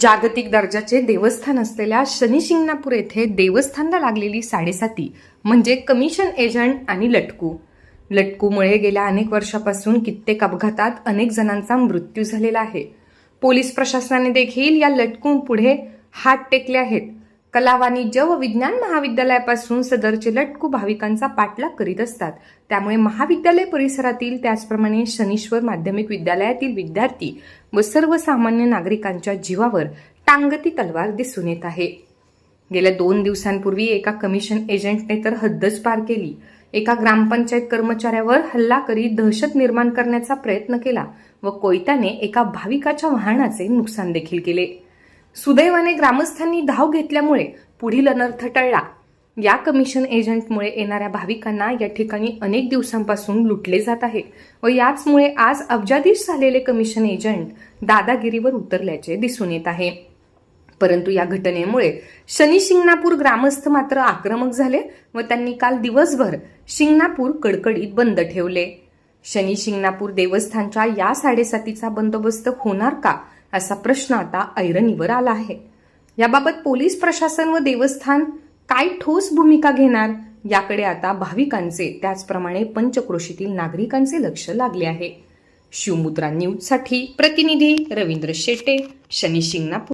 जागतिक दर्जाचे देवस्थान असलेल्या शनिशिंगणापूर येथे देवस्थानला लागलेली साडेसाती म्हणजे कमिशन एजंट आणि लटकू. लटकूमुळे गेल्या अनेक वर्षापासून कित्येक अपघातात अनेक जणांचा मृत्यू झालेला आहे. पोलीस प्रशासनाने देखील या लटकून पुढे हात टेकले आहेत. कला वाणिज्य व विज्ञान महाविद्यालयापासून सदरचे लटकू भाविकांचा पाठलाग करीत असतात. त्यामुळे महाविद्यालय परिसरातील त्याचप्रमाणे शनीश्वर माध्यमिक विद्यालयातील विद्यार्थी व सर्वसामान्य नागरिकांच्या जीवावर टांगती तलवार दिसून येत आहे. गेल्या दोन दिवसांपूर्वी एका कमिशन एजंटने तर हद्दच पार केली. एका ग्रामपंचायत कर्मचाऱ्यावर हल्ला करीत दहशत निर्माण करण्याचा प्रयत्न केला व कोयत्याने एका भाविकाच्या वाहनाचे नुकसान देखील केले. सुदैवाने ग्रामस्थांनी धाव घेतल्यामुळे पुढील अनर्थ टळला. या कमिशन एजंटमुळे येणाऱ्या भाविकांना या ठिकाणी अनेक दिवसांपासून लुटले जात आहे व याचमुळे आज अब्जाधीश झालेले कमिशन एजंट दादागिरीवर उतरल्याचे दिसून येत आहे. परंतु या घटनेमुळे शनी शिंगणापूर ग्रामस्थ मात्र आक्रमक झाले व त्यांनी काल दिवसभर शिंगणापूर कडकडीत बंद ठेवले. शनी शिंगणापूर देवस्थानच्या या साडेसातीचा बंदोबस्त होणार का? असा प्रश्न आता ऐरणीवर आला आहे. याबाबत पोलीस प्रशासन व देवस्थान काय ठोस भूमिका घेणार? याकडे आता भाविकांचे त्याचप्रमाणे पंचक्रोशीतील नागरिकांचे लक्ष लागले आहे. शिवमुद्रा न्यूजसाठी प्रतिनिधी रवींद्र शेटे शनी शिंगणापूर.